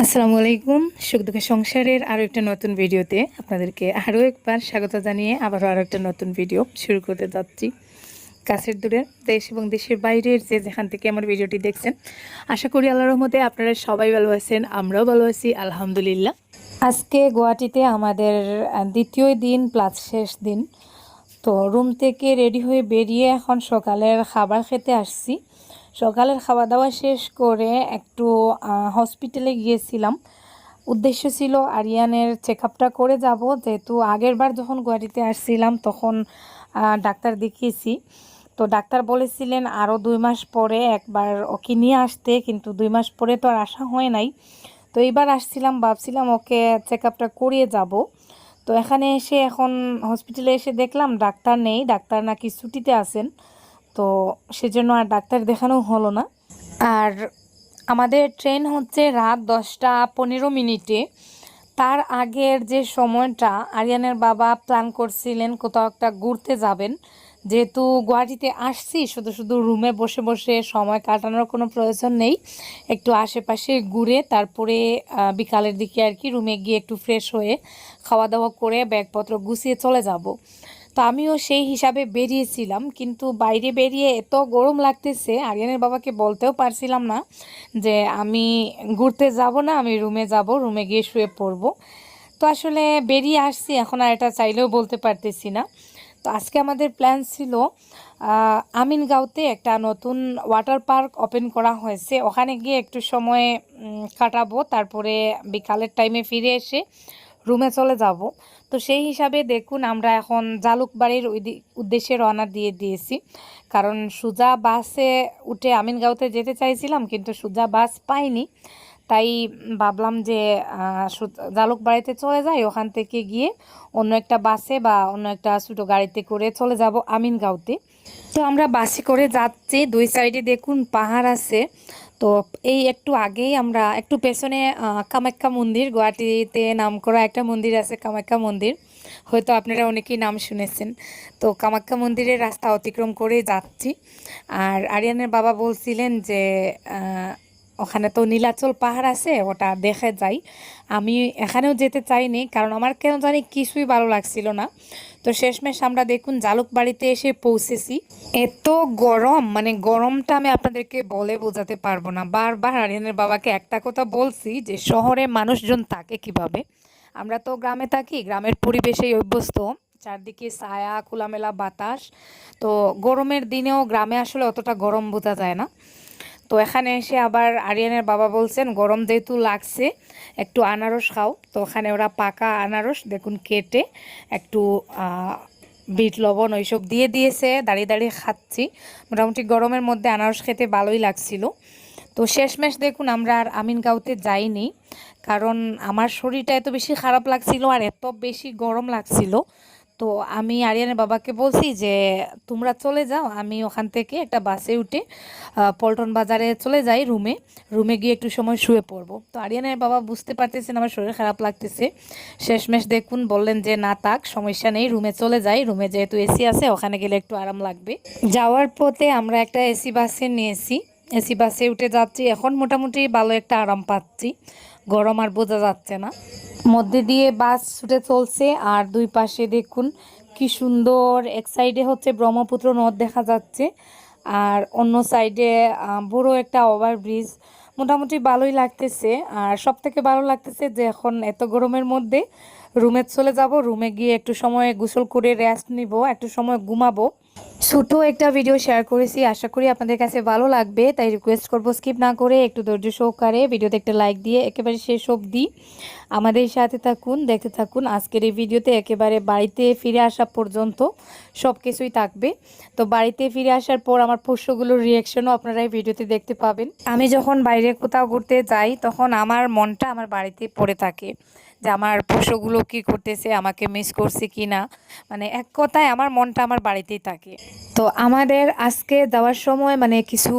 আসসালামু আলাইকুম। সুখ দুঃখের সংসারের আরও একটা নতুন ভিডিওতে আপনাদেরকে আরও একবার স্বাগত জানিয়ে আবারও আরও একটা নতুন ভিডিও শুরু করতে যাচ্ছি। কাছের দূরের দেশ এবং দেশের বাইরের যে যেখান থেকে আমার ভিডিওটি দেখছেন, আশা করি আল্লাহ রহমতে আপনারা সবাই ভালো আছেন, আমরাও ভালো আছি, আলহামদুলিল্লাহ। আজকে গুয়াহাটিতে আমাদের দ্বিতীয় দিন প্লাস শেষ দিন। তো রুম থেকে রেডি হয়ে বেরিয়ে এখন সকালের খাবার খেতে আসছি। সকালের খাওয়া দাওয়া শেষ করে একটু হসপিটালে গিয়েছিলাম। উদ্দেশ্য ছিল আরিয়ানের চেক আপটা করে যাব। যেহেতু আগের বার যখন গুয়াহাটিতে আসছিলাম, তখন ডাক্তার দেখিয়েছি। তো ডাক্তার বলেছিলেন আরও দুই মাস পরে একবার ওকে নিয়ে আসতে, কিন্তু দুই মাস পরে তো আর আসা হয় নাই। তো এইবার আসছিলাম, ভাবছিলাম ওকে চেক আপটা করিয়ে যাব। তো এখানে এসে এখন হসপিটালে এসে দেখলাম ডাক্তার নেই, ডাক্তার নাকি ছুটিতে আছেন। তো সেজন্য আর ডাক্তার দেখানো হলো না। আর আমাদের ট্রেন হচ্ছে রাত দশটা পনেরো মিনিটে। তার আগের যে সময়টা আরিয়ানের বাবা প্ল্যান করছিলেন কোথাও একটা ঘুরতে যাবেন। যেহেতু গুয়াহাটিতে আসছি, শুধু শুধু রুমে বসে বসে সময় কাটানোর কোনো প্রয়োজন নেই। একটু আশেপাশে ঘুরে তারপরে বিকালের দিকে আর কি রুমে গিয়ে একটু ফ্রেশ হয়ে খাওয়া দাওয়া করে ব্যাগপত্র গুছিয়ে চলে যাব। তো আমিও সেই হিসাবে বেরিয়েছিলাম, কিন্তু বাইরে বেরিয়ে এত গরম লাগতেছে, আরিয়ানের বাবাকে বলতেও পারছিলাম না যে আমি ঘুরতে যাব না, আমি রুমে যাব, রুমে গিয়ে শুয়ে পড়ব। তো আসলে বেরিয়ে আসছি, এখন আর এটা চাইলেও বলতে পারতেছি না। তো আজকে আমাদের প্ল্যান ছিল আমিনগাঁওতে একটা নতুন ওয়াটার পার্ক ওপেন করা হয়েছে। ওখানে গিয়ে একটু সময় কাটাবো, তারপরে বিকালের টাইমে ফিরে এসে রুমে চলে যাব। তো সেই হিসাবে দেখুন আমরা এখন জালুকবাড়ির উদ্দেশ্যে রওনা দিয়ে দিয়েছি। কারণ সুজা বাসে উঠে আমিনগাঁওতে যেতে চাইছিলাম কিন্তু সুজা বাস পাইনি। তাই ভাবলাম যে জালুকবাড়িতে চলে যাই, ওখান থেকে গিয়ে অন্য একটা বাসে বা অন্য একটা ছোটো গাড়িতে করে চলে যাব আমিনগাঁওতে। তো আমরা বাসে করে যাচ্ছি, দুই সাইডে দেখুন পাহাড় আছে। তো এই একটু আগেই আমরা একটু পেছনে কামাখ্যা মন্দির, গুয়াহাটিতে নাম করা একটা মন্দির আছে, কামাখ্যা মন্দির। হয়তো আপনারা অনেকেই নাম শুনেছেন। তো কামাখ্যা মন্দিরের রাস্তা অতিক্রম করে যাচ্ছি। আর আরিয়ানের বাবা বলছিলেন যে ওখানে তো নীলাচল পাহাড় আছে, ওটা দেখে যাই। আমি এখানেও যেতে চাইনি, কারণ আমার কেন জানি কিছুই ভালো লাগছিল না। তো শেষমেশ আমরা দেখুন জালুকবাড়িতে এসে পৌঁছেছি। এত গরম মানে গরমটা আমি আপনাদেরকে বলে বোঝাতে পারব না। বারবার আরিয়ানের বাবাকে একটা কথা বলছি যে, শহরে মানুষজন থাকে কীভাবে? আমরা তো গ্রামে থাকি, গ্রামের পরিবেশেই অভ্যস্ত। চারদিকে ছায়া, খোলামেলা বাতাস। তো গরমের দিনেও গ্রামে আসলে অতটা গরম বোঝা যায় না। তো এখানে এসে আবার আরিয়ানের বাবা বলছেন, গরম যেহেতু লাগছে, একটু আনারস খাও। তো ওখানে ওরা পাকা আনারস, দেখুন কেটে একটু বিট, লবণ ওইসব দিয়ে দিয়েছে, দাঁড়িয়ে দাঁড়িয়ে খাচ্ছি। মোটামুটি গরমের মধ্যে আনারস খেতে ভালোই লাগছিল। তো শেষমেশ দেখুন, আমরা আর আমিনগাঁওতে যাইনি, কারণ আমার শরীরটা এত বেশি খারাপ লাগছিল আর এত বেশি গরম লাগছিল তো আমি আরিয়ানের বাবাকে বলছি যে, তোমরা চলে যাও, আমি ওখান থেকে একটা বাসে উঠে পল্টন বাজারে চলে যাই রুমে রুমে গিয়ে একটু সময় শুয়ে পড়ব। তো আরিয়ানের বাবা বুঝতে পারতেছেন আমার শরীর খারাপ লাগতেছে। শেষমেশ দেখুন, বললেন যে, না তাক সমস্যা নেই, রুমে চলে যাই, রুমে যেহেতু এসি আছে, ওখানে গেলে একটু আরাম লাগবে। যাওয়ার পথে আমরা একটা এসি বাসে নিয়েছি। এসি বাসে উঠে যাচ্ছি, এখন মোটামুটি ভালো একটা আরাম পাচ্ছি। গরম আর বোঝা যাচ্ছে না। মধ্যে দিয়ে বাস ছুটে চলছে আর দুই পাশে দেখুন কি সুন্দর। এক সাইডে হচ্ছে ব্রহ্মপুত্র নদ দেখা যাচ্ছে আর অন্য সাইডে বড় একটা ওভারব্রিজ মোটামুটি ভালোই লাগতেছে আর সব থেকে ভালো লাগতেছে যে এখন এত গরমের মধ্যে রুমে চলে যাব, রুমে গিয়ে একটু সময় গোসল করে রেস্ট নিব, একটু সময় ঘুমাবো। ছোট একটা ভিডিও শেয়ার করেছি, আশা করি আপনাদের কাছে ভালো লাগবে, তাই রিকোয়েস্ট করব স্কিপ না করে একটু ধৈর্য সহকারে ভিডিওতে একটা লাইক দিয়ে একেবারে শেষ অবধি আমাদের সাথে থাকুন, দেখতে থাকুন, আজকের এই ভিডিওতে একেবারে বাড়িতে ফিরে আসা পর্যন্ত সব কিছুই থাকবে। তো বাড়িতে ফিরে আসার পর আমার পোষ্যগুলোর রিয়াকশনও আপনারা এই ভিডিওতে দেখতে পাবেন। আমি যখন বাইরে কোথাও ঘুরতে যাই, তখন আমার মনটা আমার বাড়িতে পড়ে থাকে। যে আমার পশুগুলো কি করতেছে আমাকে মিস করছে কি না মানে এক কথায় আমার মনটা আমার বাড়িতেই থাকে। তো আমাদের আজকে যাওয়ার সময় মানে কিছু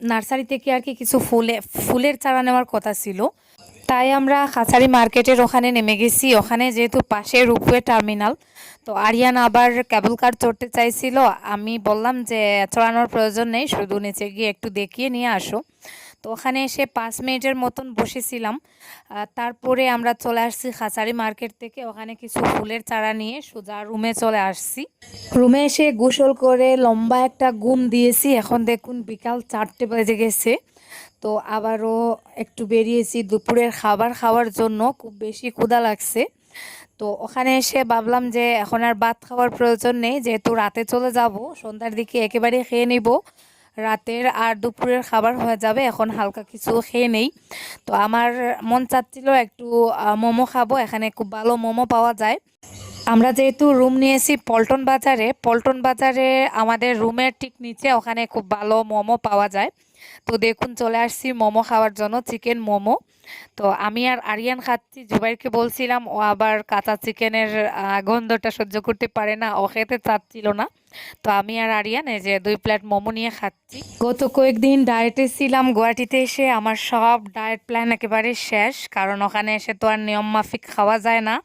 নার্সারি থেকে আর কি কিছু ফুলে, ফুলের চারা নেওয়ার কথা ছিল। তাই আমরা খাঁচারি মার্কেটের ওখানে নেমে গেছি। ওখানে যেহেতু পাশে রুপওয়ে টার্মিনাল, তো আরিয়ান আবার কেবল কার চড়তে চাইছিল। আমি বললাম যে, চড়ানোর প্রয়োজন নেই, শুধু নিচে গিয়ে একটু দেখিয়ে নিয়ে আসো। তো ওখানে এসে পাঁচ মিনিটের মতন বসেছিলাম। তারপরে আমরা চলে আসছি খাসারি মার্কেট থেকে। ওখানে কিছু ফুলের চারা নিয়ে সোজা রুমে চলে আসছি। রুমে এসে গোসল করে লম্বা একটা ঘুম দিয়েছি। এখন দেখুন বিকাল চারটে বেজে গেছে। তো আবারও একটু বেরিয়েছি দুপুরের খাবার খাওয়ার জন্য। খুব বেশি ক্ষুধা লাগছে। তো ওখানে এসে ভাবলাম যে এখন আর ভাত খাওয়ার প্রয়োজন নেই। যেহেতু রাতে চলে যাব, সন্ধ্যার দিকে একেবারে খেয়ে নিব। রাতের আর দুপুরের খাবার হয়ে যাবে। এখন হালকা কিছু খেয়ে নেই। তো আমার মন চাচ্ছিল একটু মোমো খাব। এখানে খুব ভালো মোমো পাওয়া যায়। আমরা যেহেতু রুম নিয়েছি পল্টন বাজারে পল্টন বাজারে আমাদের রুমের ঠিক নিচে ওখানে খুব ভালো মোমো পাওয়া যায়। তো দেখুন, চলে আসছি মোমো খাওয়ার জন্য, চিকেন মোমো। তো আমি আর আরিয়ান খাচ্ছি, জুবাইরকে বলছিলাম, ও আবার কাঁচা চিকেনের গন্ধটা সহ্য করতে পারে না, ও খেতে চাচ্ছিল না। তো আমি আর আরিয়ান এই যে দুই প্লেট মোমো নিয়ে খাচ্ছি। গত কয়েকদিন ডায়েটে ছিলাম, গুয়াহাটিতে এসে আমার সব ডায়েট প্ল্যান একেবারে শেষ, কারণ ওখানে এসে তো আর নিয়ম মাফিক খাওয়া যায় না।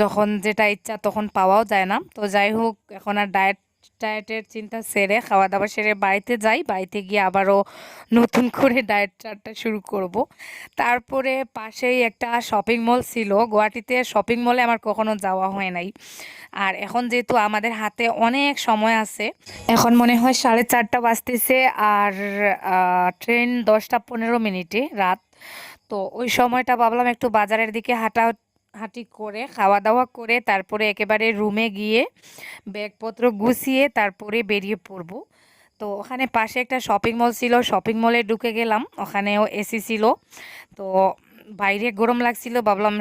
যখন যেটা ইচ্ছা তখন পাওয়াও যায় না। তো যাই হোক, এখন আর ডায়েট ডায়েটের চিন্তা সেরে খাওয়া দাওয়া সেরে বাড়িতে যাই। বাড়িতে গিয়ে আবারও নতুন করে ডায়েট চার্টটা শুরু করব। তারপরে পাশেই একটা শপিং মল ছিল। গুয়াহাটিতে শপিং মলে আমার কখনো যাওয়া হয় নাই। আর এখন যেহেতু আমাদের হাতে অনেক সময় আছে, এখন মনে হয় সাড়ে চারটা বাজতেছে আর ট্রেন দশটা পনেরো মিনিটে রাত। তো ওই সময়টা ভাবলাম একটু বাজারের দিকে হাঁটা হাঁটি করে খাওয়া দাওয়া করে তারপরে একেবারে রুমে গিয়ে ব্যাগপত্র গুছিয়ে তারপরে বেরিয়ে পড়ব। তো ওখানে পাশে একটা শপিং মল ছিল শপিং মলে ঢুকে গেলাম। ওখানেও এসি ছিল। তো বাইরে গরম লাগছিল, ভাবলাম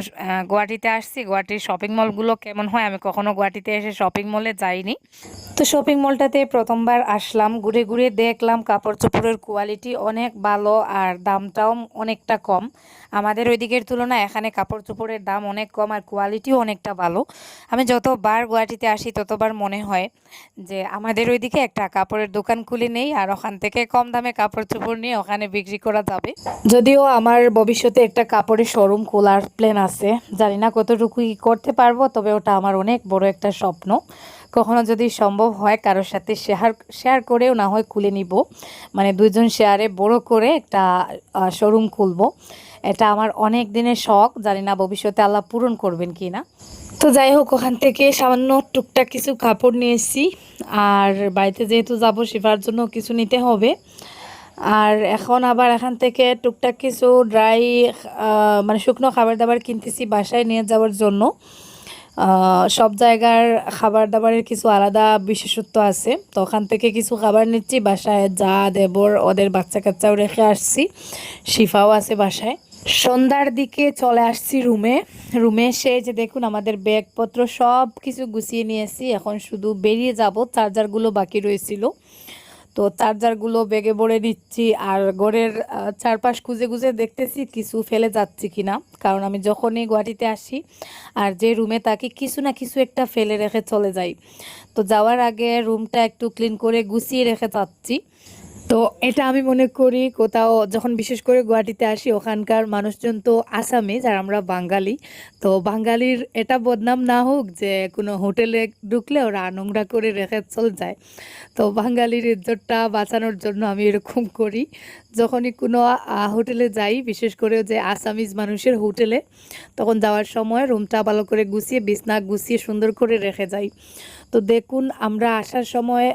গুয়াহাটিতে আসছি। গুয়াহাটির শপিং মলগুলো কেমন হয়? আমি কখনো গুয়াহাটিতে এসে শপিং মলে যাইনি। তো শপিং মলটাতে প্রথমবার আসলাম। ঘুরে ঘুরে দেখলাম কাপড় চোপড়ের কোয়ালিটি অনেক ভালো আর দামটাও অনেকটা কম। আমাদের ওই দিকের তুলনায় এখানে কাপড় চোপড়ের দাম অনেক কম আর কোয়ালিটিও অনেকটা ভালো। আমি যতবার গুয়াহাটিতে আসি, ততবার মনে হয় যে আমাদের ওইদিকে একটা কাপড়ের দোকান খুলে নেই আর ওখান থেকে কম দামে কাপড় চোপড় নিয়ে ওখানে বিক্রি করা যাবে। যদিও আমার ভবিষ্যতে একটা কাপড়ের শোরুম খোলার প্ল্যান আছে। জানি না কতটুকু কি করতে পারব, তবে ওটা আমার অনেক বড় একটা স্বপ্ন। কখনো যদি সম্ভব হয় কারোর সাথে শেয়ার শেয়ার করেও না হয় খুলে নিব। মানে দুইজন শেয়ারে বড় করে একটা শোরুম খুলবো। এটা আমার অনেক দিনের শখ, জানি না ভবিষ্যতে আল্লাহ পূরণ করবেন কি না তো যাই হোক, ওখান থেকে সামান্য টুকটাক কিছু কাপড় নিয়ে এসেছি। আর বাড়িতে যেহেতু যাব, সেবার জন্য কিছু নিতে হবে। আর এখন আবার এখান থেকে টুকটাক কিছু ড্রাই মানে শুকনো খাবার দাবার কিনতেছি বাসায় নিয়ে যাওয়ার জন্য। সব জায়গার খাবার দাবারের কিছু আলাদা বিশেষত্ব আছে। তো ওখান থেকে কিছু খাবার নিচ্ছি বাসায়, যা দেবর, ওদের বাচ্চা কাচ্চাও রেখে আসছি। শিফাও আছে বাসায়। সন্ধ্যার দিকে চলে আসছি রুমে। রুমে এসে যে দেখুন, আমাদের ব্যাগপত্র সব কিছু গুছিয়ে নিয়েছি এখন শুধু বেরিয়ে যাব, চার্জারগুলো বাকি রয়েছিল। তো চার্জারগুলো ব্যাগে ভরে নিচ্ছি আর ঘরের চারপাশ খুঁজে খুঁজে দেখতেছি কিছু ফেলে যাচ্ছি কিনা। কারণ আমি যখনই গুয়াহাটিতে আসি আর যে রুমে থাকি, কিছু না কিছু একটা ফেলে রেখে চলে যাই। তো যাওয়ার আগে রুমটা একটু ক্লিন করে গুছিয়ে রেখে যাচ্ছি। তো এটা আমি মনে করি কোথাও, যখন বিশেষ করে গুয়াহাটিতে আসি, ওখানকার মানুষজন তো আসামিজ আর আমরা বাঙালি। তো বাঙালির এটা বদনাম না হোক যে কোনো হোটেলে ঢুকলে ওরা নোংরা করে রেখে চলে যায়। তো বাঙালির ইজ্জতটা বাঁচানোর জন্য আমি এরকম করি। যখনই কোনো হোটেলে যাই, বিশেষ করে যে আসামিজ মানুষের হোটেলে, তখন যাওয়ার সময় রুমটা ভালো করে গুছিয়ে, বিছনা গুছিয়ে সুন্দর করে রেখে যাই। তো দেখুন, আমরা আসার সময়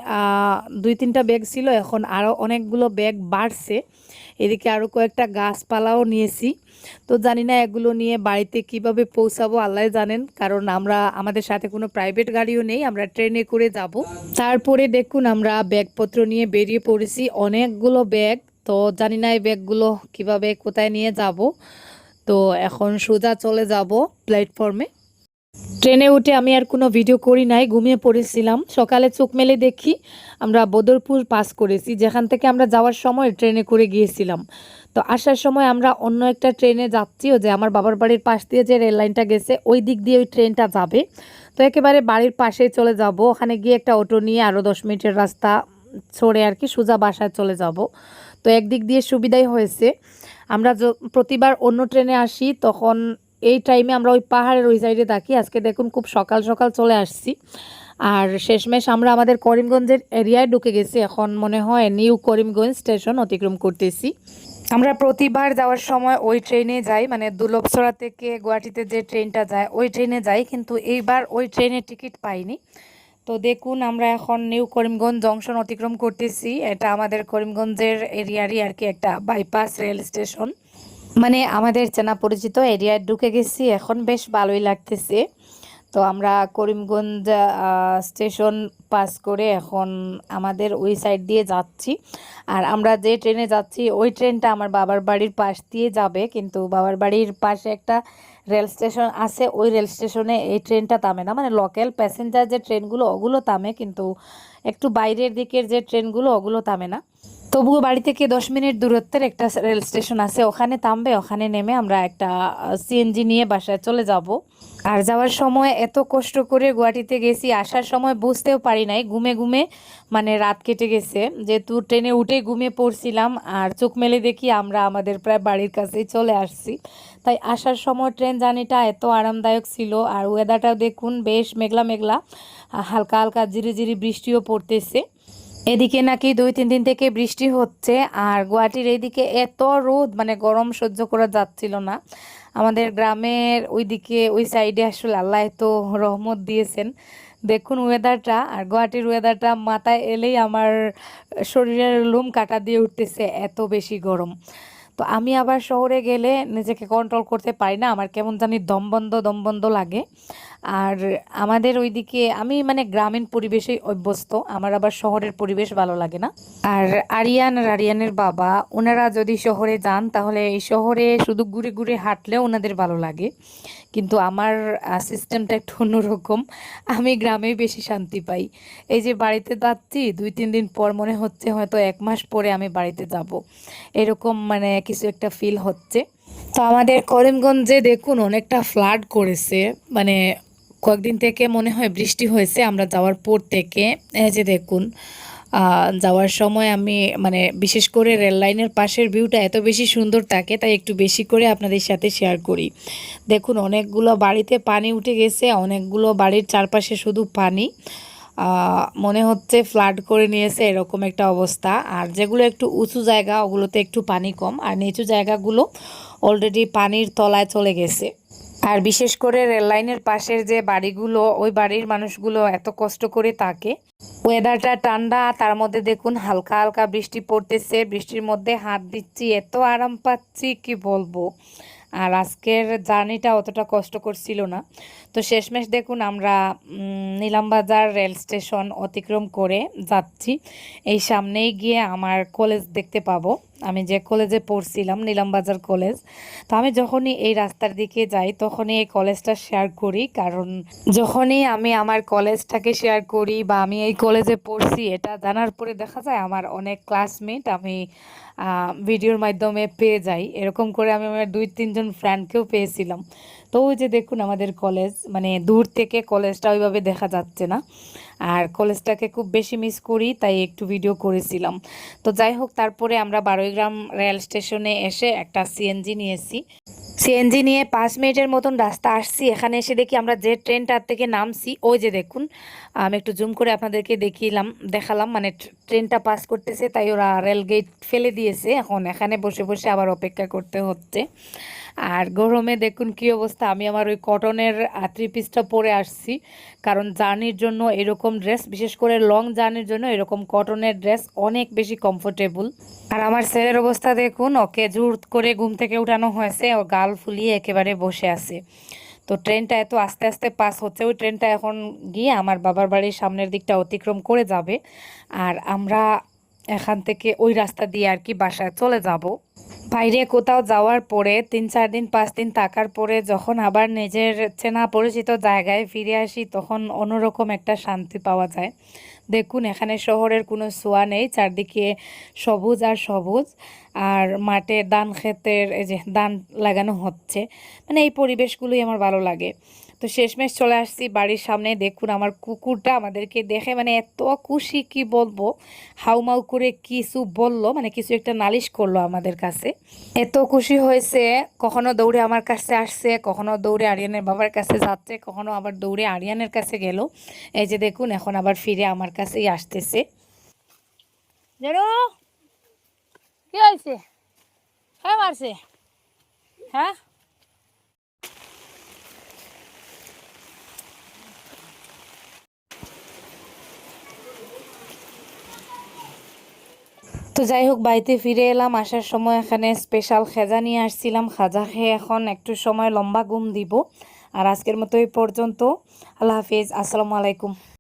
দুই তিনটা ব্যাগ ছিল, এখন আরও অনেকগুলো ব্যাগ বাড়ছে। এদিকে আরও কয়েকটা গাছপালাও নিয়েছি। তো জানি না এগুলো নিয়ে বাড়িতে কীভাবে পৌঁছাবো আল্লাহ জানেন। কারণ আমরা, আমাদের সাথে কোনো প্রাইভেট গাড়িও নেই, আমরা ট্রেনে করে যাব। তারপরে দেখুন, আমরা ব্যাগপত্র নিয়ে বেরিয়ে পড়েছি, অনেকগুলো ব্যাগ। তো জানি না এই ব্যাগগুলো কীভাবে কোথায় নিয়ে যাব। তো এখন সোজা চলে যাব প্ল্যাটফর্মে ট্রেনে উঠে আমি আর কোনো ভিডিও করি নাই, ঘুমিয়ে পড়েছিলাম। সকালে চোখ মেলে দেখি আমরা বদরপুর পাস করেছি, যেখান থেকে আমরা যাওয়ার সময় ট্রেনে করে গিয়েছিলাম। তো আসার সময় আমরা অন্য একটা ট্রেনে যাচ্ছি যে আমার বাবার বাড়ির পাশ দিয়ে যে রেল লাইনটা গেছে, ওই দিক দিয়ে ওই ট্রেনটা যাবে। তো একেবারে বাড়ির পাশেই চলে যাব, ওখানে গিয়ে একটা অটো নিয়ে আরও দশ মিনিটের রাস্তা ছড়ে আর কি সোজা বাসায় চলে যাব। তো একদিক দিয়ে সুবিধাই হয়েছে। আমরা প্রতিবার অন্য ট্রেনে আসি, তখন এই টাইমে আমরা ওই পাহাড়ের ওই সাইডে থাকি। আজকে দেখুন খুব সকাল সকাল চলে আসছি। আর শেষমেশ আমরা আমাদের করিমগঞ্জের এরিয়ায় ঢুকে গেছি। এখন মনে হয় নিউ করিমগঞ্জ স্টেশন অতিক্রম করতেছি। আমরা প্রতিবার যাওয়ার সময় ওই ট্রেনে যাই। মানে দুলভছড়া থেকে গুয়াহাটিতে যে ট্রেনটা যায়, ওই ট্রেনে যাই। কিন্তু এইবার ওই ট্রেনের টিকিট পাইনি। তো দেখুন, আমরা এখন নিউ করিমগঞ্জ জংশন অতিক্রম করতেছি। এটা আমাদের করিমগঞ্জের এরিয়ারই আর কি একটা বাইপাস রেল স্টেশন মানে আমাদের চেনা পরিচিত এরিয়ায় ঢুকে গেছি, এখন বেশ ভালোই লাগতেছে। তো আমরা করিমগঞ্জ স্টেশন পাস করে এখন আমাদের ওই সাইড দিয়ে যাচ্ছি। আর আমরা যে ট্রেনে যাচ্ছি, ওই ট্রেনটা আমার বাবার বাড়ির পাশ দিয়ে যাবে। কিন্তু বাবার বাড়ির পাশে একটা রেল স্টেশন আছে, ওই রেল স্টেশনে এই ট্রেনটা থামে না। মানে লোকাল প্যাসেঞ্জার যে ট্রেনগুলো ওগুলো থামে। কিন্তু একটু বাইরের দিকের যে ট্রেনগুলো ওগুলো থামে না। তবুও বাড়ি থেকে দশ মিনিট দূরত্বের একটা রেল স্টেশন আছে। ওখানে থামবে, ওখানে নেমে আমরা একটা সিএনজি নিয়ে বাসায় চলে যাব। আর যাওয়ার সময় এত কষ্ট করে গুয়াহাটিতে গেছি, আসার সময় বুঝতেও পারি নাই। ঘুমে ঘুমে মানে রাত কেটে গেছে। যেহেতু ট্রেনে উঠে ঘুমিয়ে পড়ছিলাম, আর চোখ মেলে দেখি আমরা আমাদের প্রায় বাড়ির কাছেই চলে আসছি। তাই আসার সময় ট্রেন জার্নিটা এত আরামদায়ক ছিল, আর ওয়েদারটাও দেখুন, বেশ মেঘলা মেঘলা, হালকা হালকা জিরি বৃষ্টিও পড়তেছে। এদিকে নাকি দুই, তিন দিন থেকে বৃষ্টি হচ্ছে, আর গুয়াহাটির এইদিকে এত রোদ মানে গরম সহ্য করা যাচ্ছিল না। আমাদের গ্রামের ওইদিকে, ওই সাইডে আসলে আল্লাহ এত রহমত দিয়েছেন। দেখুন ওয়েদারটা আর গুয়াহাটির ওয়েদারটা মাথায় এলেই আমার শরীরের লোম কাটা দিয়ে উঠতেছে এত বেশি গরম। তো আমি আবার শহরে গেলে নিজেকে কন্ট্রোল করতে পারি না, আমার কেমন জানি দমবন্ধ দমবন্ধ লাগে। আর আমাদের ওইদিকে আমি মানে গ্রামীণ পরিবেশেই অভ্যস্ত, আমার আবার শহরের পরিবেশ ভালো লাগে না। আর আরিয়ান আর আরিয়ানের বাবা, ওনারা যদি শহরে যান, তাহলে এই শহরে শুধু ঘুরে ঘুরে হাঁটলেও ওনাদের ভালো লাগে। কিন্তু আমার সিস্টেমটা একটু অন্যরকম। আমি গ্রামেই বেশি শান্তি পাই। এই যে বাড়িতে যাচ্ছি, দুই, তিন দিন পর মনে হচ্ছে হয়তো এক মাস পরে আমি বাড়িতে যাব। এরকম মানে কিছু একটা ফিল হচ্ছে। তো আমাদের করিমগঞ্জে দেখুন, অনেকটা ফ্লাড করেছে। মানে কয়েকদিন থেকে মনে হয় বৃষ্টি হয়েছে, আমরা যাওয়ার পর থেকে, এই যে দেখুন যাওয়ার সময় আমি মানে বিশেষ করে রেল লাইনের পাশের ভিউটা এত বেশি সুন্দর থাকে, তাই একটু বেশি করে আপনাদের সাথে শেয়ার করি। দেখুন, অনেকগুলো বাড়িতে পানি উঠে গেছে, অনেকগুলো বাড়ির চারপাশে শুধু পানি মনে হচ্ছে ফ্লাড করে নিয়েছে, এরকম একটা অবস্থা। আর যেগুলো একটু উঁচু জায়গা, ওগুলোতে একটু পানি কম, আর নিচু জায়গাগুলো অলরেডি পানির তলায় চলে গেছে। আর বিশেষ করে রেল লাইনের পাশের যে বাড়িগুলো, ওই বাড়ির মানুষগুলো এত কষ্ট করে থাকে। ওয়েদারটা ঠান্ডা, তার মধ্যে দেখুন হালকা হালকা বৃষ্টি পড়তেছে, বৃষ্টির মধ্যে হাত দিচ্ছি, এত আরাম পাচ্ছি, কি বলব? আর আজকের জার্নিটা অতটা কষ্ট করছিল না। তো শেষমেশ দেখুন আমরা নিলামবাজার রেল স্টেশন অতিক্রম করে যাচ্ছি। এই সামনেই গিয়ে আমার কলেজ দেখতে পাবো। আমি যে কলেজে পড়ছিলাম নিলামবাজার কলেজ, তো আমি যখনই এই রাস্তার দিকে যাই, তখনই এই কলেজটা শেয়ার করি। কারণ যখনই আমি আমার কলেজটাকে শেয়ার করি বা আমি এই কলেজে পড়ছি, এটা জানার পরে দেখা যায় আমার অনেক ক্লাসমেট আমি ভিডিওর মাধ্যমে পেয়ে যাই। এরকম করে আমি আমার দুই তিনজন ফ্রেন্ডকেও পেয়েছিলাম। তো ওই যে দেখুন আমাদের কলেজ মানে দূর থেকে কলেজটা ওইভাবে দেখা যাচ্ছে না। আর কলেজটাকে খুব বেশি মিস করি, তাই একটু ভিডিও করেছিলাম। তো যাই হোক, তারপরে আমরা বারোইগ্রাম রেল স্টেশনে এসে একটা সিএনজি নিয়েছি। সিএনজি নিয়ে পাঁচ মিনিটের মতন রাস্তা আসছি। এখানে এসে দেখি আমরা যে ট্রেনটার থেকে নামছি, ওই যে দেখুন, আমি, একটু জুম করে আপনাদেরকে দেখিলাম, দেখালাম। মানে ট্রেনটা পাস করতেছে, তাই ওরা রেল গেট ফেলে দিয়েছে। এখন এখানে বসে বসে আবার অপেক্ষা করতে হচ্ছে। আর গরমে দেখুন কি অবস্থা, আমি আমার ওই কটনের থ্রি পিসটা পরে আসছি। কারণ জার্নির জন্য এরকম ড্রেস বিশেষ করে লং জার্নির জন্য এরকম কটনের ড্রেস অনেক বেশি কমফোর্টেবল আর আমার ছেলের অবস্থা দেখুন, ওকে জোর করে ঘুম থেকে উঠানো হয়েছে, ও গাল ফুলিয়ে একেবারে বসে আছে। তো ট্রেনটা এত আস্তে আস্তে পাস হচ্ছে, ওই ট্রেনটা এখন গিয়ে আমার বাবার বাড়ির সামনের দিকটা অতিক্রম করে যাবে। আর আমরা এখান থেকে ওই রাস্তা দিয়ে আর কি বাসায় চলে যাব। বাইরে কোথাও যাওয়ার পরে তিন চার দিন, পাঁচ দিন থাকার পরে যখন আবার নিজের চেনা পরিচিত জায়গায় ফিরে আসি, তখন অন্যরকম একটা শান্তি পাওয়া যায়। দেখুন, এখানে শহরের কোনো ছোঁয়া নেই, চারদিকে সবুজ আর সবুজ, আর মাঠে ধান ক্ষেতের এই যে ধান লাগানো হচ্ছে। মানে এই পরিবেশগুলোই আমার ভালো লাগে। তো শেষমেশ চলে আসছি বাড়ির সামনে। দেখুন, আমার কুকুরটা আমাদেরকে দেখে মানে এত খুশি, কি বলব? হাউমাউ করে কিছু বলল মানে কিছু একটা নালিশ করল আমাদের কাছে। এত খুশি হয়েছে, কখনো দৌড়ে আমার কাছে আসছে, কখনো দৌড়ে আরিয়ানের বাবার কাছে যাচ্ছে, কখনো আবার দৌড়ে আরিয়ানের কাছে গেল। এই যে দেখুন, এখন আবার ফিরে আমার কাছেই আসতেছে। কি হয়েছে? হ্যাঁ মারছে। হ্যাঁ? তো যাই হোক, বাড়িতে ফিরে এলাম। আসার সময় এখানে স্পেশাল খেজা নিয়ে আসছিলাম। খাজা খেয়ে এখন একটু সময় লম্বা ঘুম দিব। আর আজকের মতো এই পর্যন্ত। আল্লাহ হাফিজ। আসসালামু আলাইকুম।